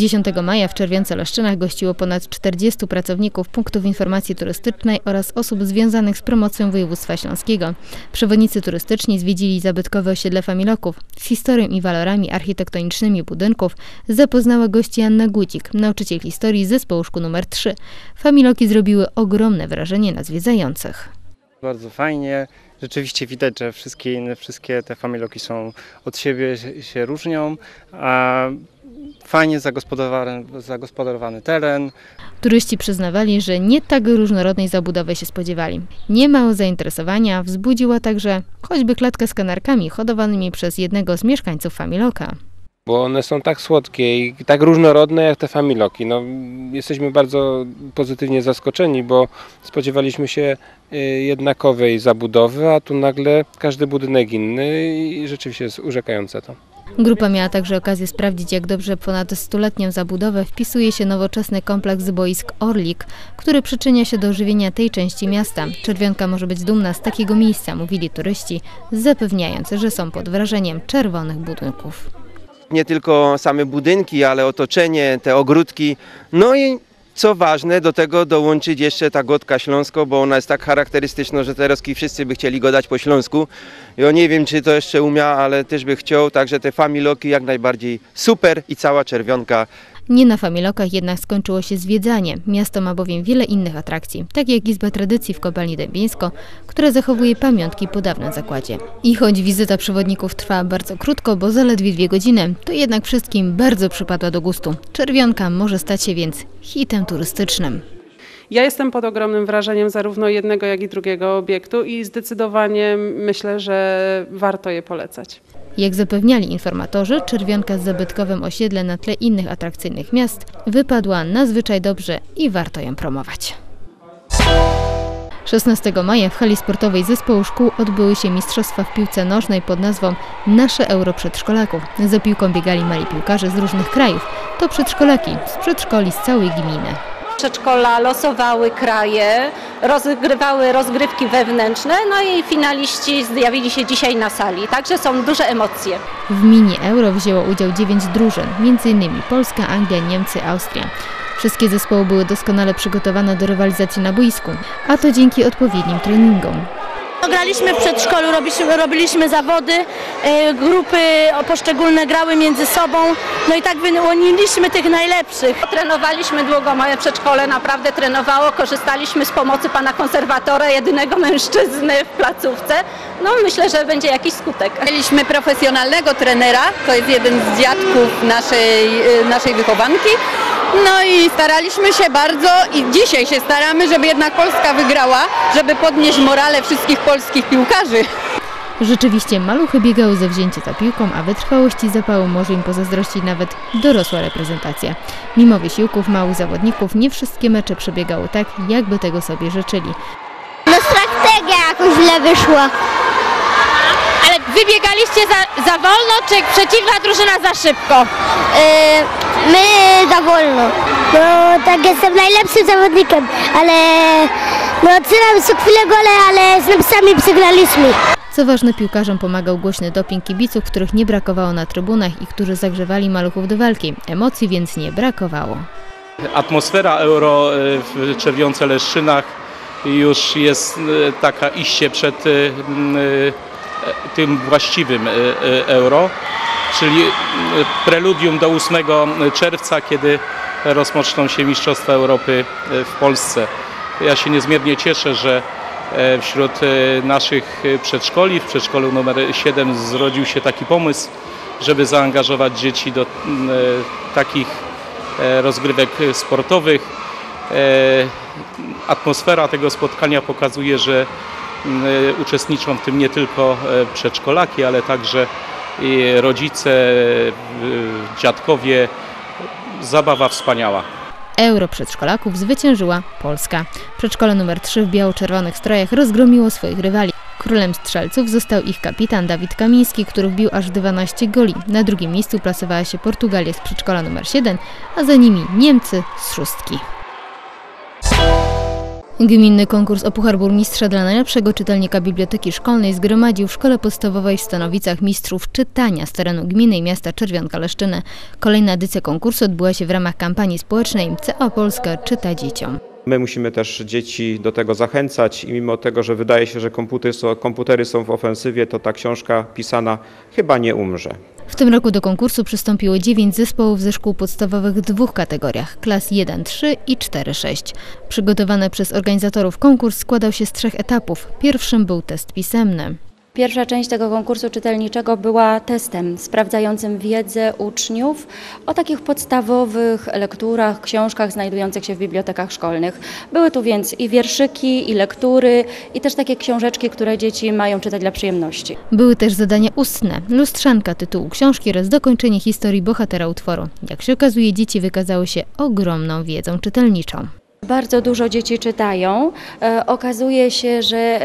10 maja w Czerwionce-Leszczynach gościło ponad 40 pracowników punktów informacji turystycznej oraz osób związanych z promocją województwa śląskiego. Przewodnicy turystyczni zwiedzili zabytkowe osiedle Familoków. Z historią i walorami architektonicznymi budynków zapoznała gości Anna Gucik, nauczyciel historii zespołu szkół nr 3. Familoki zrobiły ogromne wrażenie na zwiedzających. Bardzo fajnie. Rzeczywiście widać, że wszystkie inne, wszystkie te familoki są od siebie się- różnią. A fajnie zagospodarowany, zagospodarowany teren. Turyści przyznawali, że nie tak różnorodnej zabudowy się spodziewali. Niemało zainteresowania wzbudziła także choćby klatka z kanarkami hodowanymi przez jednego z mieszkańców Familoka. Bo one są tak słodkie i tak różnorodne jak te familoki. No, jesteśmy bardzo pozytywnie zaskoczeni, bo spodziewaliśmy się y, jednakowej zabudowy, a tu nagle każdy budynek inny i rzeczywiście jest urzekające to. Grupa miała także okazję sprawdzić, jak dobrze ponad stuletnią zabudowę wpisuje się nowoczesny kompleks boisk Orlik, który przyczynia się do ożywienia tej części miasta. Czerwionka może być dumna z takiego miejsca, mówili turyści, zapewniając, że są pod wrażeniem czerwonych budynków. Nie tylko same budynki, ale otoczenie, te ogródki. No i co ważne, do tego dołączyć jeszcze ta gotka śląsko, bo ona jest tak charakterystyczna, że teraz wszyscy by chcieli go dać po śląsku. Ja nie wiem, czy to jeszcze umia, ale też by chciał, także te familoki jak najbardziej super i cała czerwionka Nie na Familokach jednak skończyło się zwiedzanie. Miasto ma bowiem wiele innych atrakcji, tak jak Izba Tradycji w Kopalni Dębińsko, która zachowuje pamiątki po dawnym zakładzie. I choć wizyta przewodników trwała bardzo krótko, bo zaledwie dwie godziny, to jednak wszystkim bardzo przypadła do gustu. Czerwionka może stać się więc hitem turystycznym. Ja jestem pod ogromnym wrażeniem zarówno jednego, jak i drugiego obiektu i zdecydowanie myślę, że warto je polecać. Jak zapewniali informatorzy, Czerwionka z zabytkowym osiedlem na tle innych atrakcyjnych miast wypadła nadzwyczaj dobrze i warto ją promować. 16 maja w hali sportowej zespołu szkół odbyły się mistrzostwa w piłce nożnej pod nazwą Nasze Euro Przedszkolaków. Za piłką biegali mali piłkarze z różnych krajów. To przedszkolaki z przedszkoli z całej gminy. Przedszkola losowały kraje, rozgrywały rozgrywki wewnętrzne, no i finaliści zjawili się dzisiaj na sali, także są duże emocje. W mini Euro wzięło udział 9 drużyn, m.in. Polska, Anglia, Niemcy, Austria. Wszystkie zespoły były doskonale przygotowane do rywalizacji na boisku, a to dzięki odpowiednim treningom. Graliśmy w przedszkolu, robiliśmy, robiliśmy zawody, e, grupy poszczególne grały między sobą, no i tak wyłoniliśmy tych najlepszych. Trenowaliśmy długo, moje przedszkole naprawdę trenowało, korzystaliśmy z pomocy pana konserwatora, jedynego mężczyzny w placówce. No myślę, że będzie jakiś skutek. Mieliśmy profesjonalnego trenera, to jest jeden z dziadków naszej, y, naszej wychowanki. No i staraliśmy się bardzo i dzisiaj się staramy, żeby jednak Polska wygrała, żeby podnieść morale wszystkich polskich piłkarzy. Rzeczywiście maluchy biegały ze wzięcie za piłką, a wytrwałości i zapału może im pozazdrościć nawet dorosła reprezentacja. Mimo wysiłków małych zawodników nie wszystkie mecze przebiegały tak, jakby tego sobie życzyli. No strategia jakoś źle wyszła. Wybiegaliście za, za wolno, czy przeciwna drużyna za szybko? my za wolno. No tak jestem najlepszym zawodnikiem, ale no odsyłam co chwilę gole, ale z napisami przegraliśmy. Co ważne, piłkarzom pomagał głośny doping kibiców, których nie brakowało na trybunach i którzy zagrzewali maluchów do walki. Emocji więc nie brakowało. Atmosfera euro e, w Czerwionce Leszczynach już jest e, taka iście przed e, e, tym właściwym e, e, euro, czyli e, preludium do 8 czerwca, kiedy rozpoczną się Mistrzostwa Europy e, w Polsce. Ja się niezmiernie cieszę, że e, wśród e, naszych e, przedszkoli, w przedszkolu numer 7 zrodził się taki pomysł, żeby zaangażować dzieci do e, takich e, rozgrywek sportowych. E, Atmosfera tego spotkania pokazuje, że e, uczestniczą w tym nie tylko e, przedszkolaki, ale także rodzice, e, dziadkowie. Zabawa wspaniała. Euro przedszkolaków zwyciężyła Polska. Przedszkole numer 3 w biało-czerwonych strojach rozgromiło swoich rywali. Królem strzelców został ich kapitan Dawid Kamiński, który wbił aż 12 goli. Na drugim miejscu plasowała się Portugalia z przedszkola numer 7, a za nimi Niemcy z szóstki. Gminny konkurs o Puchar Burmistrza dla najlepszego czytelnika biblioteki szkolnej zgromadził w szkole podstawowej w Stanowicach mistrzów czytania z terenu gminy i miasta Czerwionka-Leszczyny. Kolejna edycja konkursu odbyła się w ramach kampanii społecznej CA Polska czyta dzieciom. My musimy też dzieci do tego zachęcać i mimo tego, że wydaje się, że komputery są, w ofensywie, to ta książka pisana chyba nie umrze. W tym roku do konkursu przystąpiło dziewięć zespołów ze szkół podstawowych w dwóch kategoriach klas 1-3 i 4-6. Przygotowany przez organizatorów konkurs składał się z trzech etapów. Pierwszym był test pisemny. Pierwsza część tego konkursu czytelniczego była testem sprawdzającym wiedzę uczniów o takich podstawowych lekturach, książkach znajdujących się w bibliotekach szkolnych. Były tu więc i wierszyki, i lektury, i też takie książeczki, które dzieci mają czytać dla przyjemności. Były też zadania ustne, lustrzanka tytułu książki oraz dokończenie historii bohatera utworu. Jak się okazuje, dzieci wykazały się ogromną wiedzą czytelniczą. Bardzo dużo dzieci czytają. E, okazuje się, że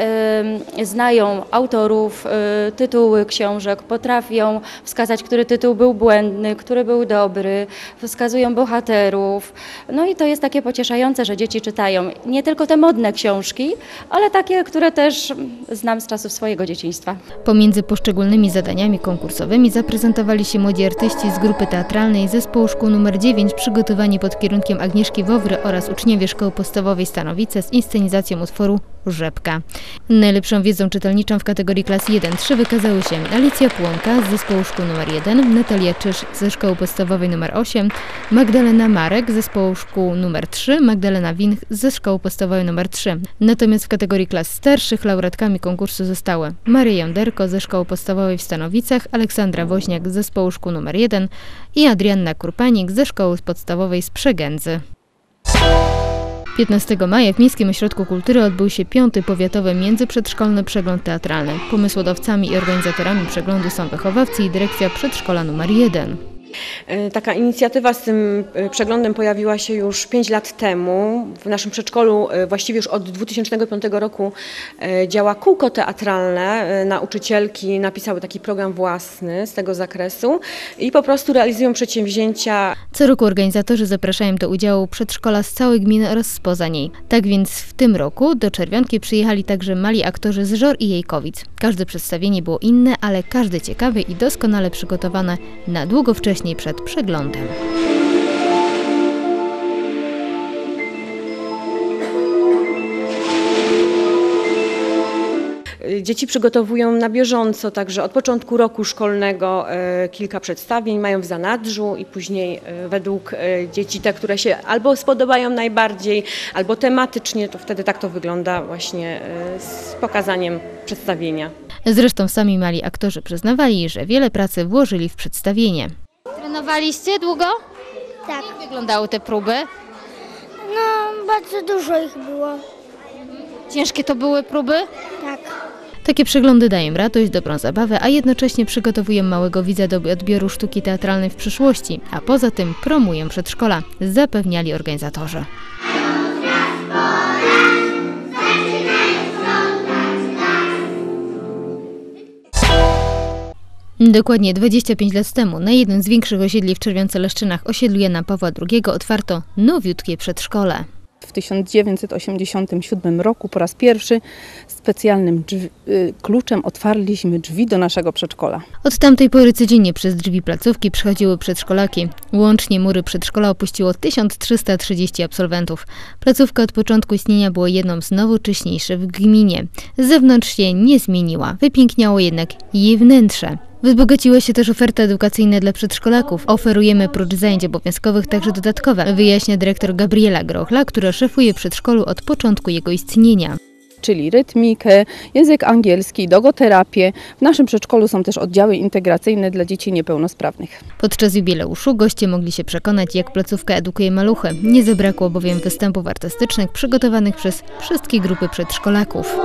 znają autorów, e, tytuły książek, potrafią wskazać, który tytuł był błędny, który był dobry, wskazują bohaterów. No i to jest takie pocieszające, że dzieci czytają nie tylko te modne książki, ale takie, które też znam z czasów swojego dzieciństwa. Pomiędzy poszczególnymi zadaniami konkursowymi zaprezentowali się młodzi artyści z grupy teatralnej zespołu szkół nr 9 przygotowani pod kierunkiem Agnieszki Wowry oraz uczniowie Szkoły Podstawowej Stanowice z inscenizacją utworu Rzepka. Najlepszą wiedzą czytelniczą w kategorii klas 1-3 wykazały się Alicja Płonka z zespołu szkół nr 1, Natalia Czysz ze Szkoły Podstawowej nr 8, Magdalena Marek z zespołu szkół nr 3, Magdalena Winch ze Szkoły Podstawowej nr 3. Natomiast w kategorii klas starszych laureatkami konkursu zostały Maria Jąderko ze Szkoły Podstawowej w Stanowicach, Aleksandra Woźniak z zespołu szkół nr 1 i Adrianna Kurpanik ze Szkoły Podstawowej z Przegędzy. 15 maja w Miejskim Ośrodku Kultury odbył się piąty powiatowy międzyprzedszkolny przegląd teatralny. Pomysłodawcami i organizatorami przeglądu są wychowawcy i dyrekcja przedszkola nr 1. E, taka inicjatywa z tym e, przeglądem pojawiła się już 5 lat temu. W naszym przedszkolu e, właściwie już od 2005 roku działa kółko teatralne. Nauczycielki napisały taki program własny z tego zakresu i po prostu realizują przedsięwzięcia. Co roku organizatorzy zapraszają do udziału przedszkola z całej gminy oraz spoza niej. Tak więc w tym roku do Czerwionki przyjechali także mali aktorzy z Żor i Jejkowic. Każde przedstawienie było inne, ale każde ciekawe i doskonale przygotowane na długo wcześniej wcześniej przed przeglądem. Dzieci przygotowują na bieżąco, także od początku roku szkolnego e, kilka przedstawień mają w zanadrzu i później e, według e, dzieci te, które się albo spodobają najbardziej, albo tematycznie, to wtedy tak to wygląda właśnie z pokazaniem przedstawienia. Zresztą sami mali aktorzy przyznawali, że wiele pracy włożyli w przedstawienie. Trenowaliście długo? Tak. Jak wyglądały te próby? No, bardzo dużo ich było. Ciężkie to były próby? Tak. Takie przeglądy dają radość, dobrą zabawę, a jednocześnie przygotowują małego widza do odbioru sztuki teatralnej w przyszłości, a poza tym promują przedszkola, zapewniali organizatorzy. Dokładnie 25 lat temu na jednym z większych osiedli w Czerwionce-Leszczynach osiedlu Jana Pawła II otwarto nowiutkie przedszkole. W 1987 roku po raz pierwszy specjalnym drzwi, y, kluczem otwarliśmy drzwi do naszego przedszkola. Od tamtej pory codziennie przez drzwi placówki przychodziły przedszkolaki. Łącznie mury przedszkola opuściło 1330 absolwentów. Placówka od początku istnienia była jedną z nowocześniejszych w gminie. Z zewnątrz się nie zmieniła, wypiękniało jednak jej wnętrze. Wzbogaciła się też oferta edukacyjna dla przedszkolaków. Oferujemy prócz zajęć obowiązkowych także dodatkowe, wyjaśnia dyrektor Gabriela Grochla, która szefuje przedszkolu od początku jego istnienia czyli rytmikę, język angielski, dogoterapię. W naszym przedszkolu są też oddziały integracyjne dla dzieci niepełnosprawnych. Podczas jubileuszu goście mogli się przekonać, jak placówka edukuje maluchy. Nie zabrakło bowiem występów artystycznych przygotowanych przez wszystkie grupy przedszkolaków.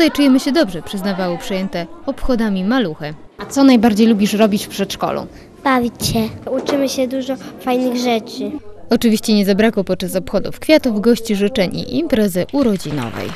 Tutaj czujemy się dobrze, przyznawały przyjęte obchodami maluchy. A co najbardziej lubisz robić w przedszkolu? Bawić się. Uczymy się dużo fajnych rzeczy. Oczywiście nie zabrakło podczas obchodów kwiatów, gości życzeń i imprezy urodzinowej.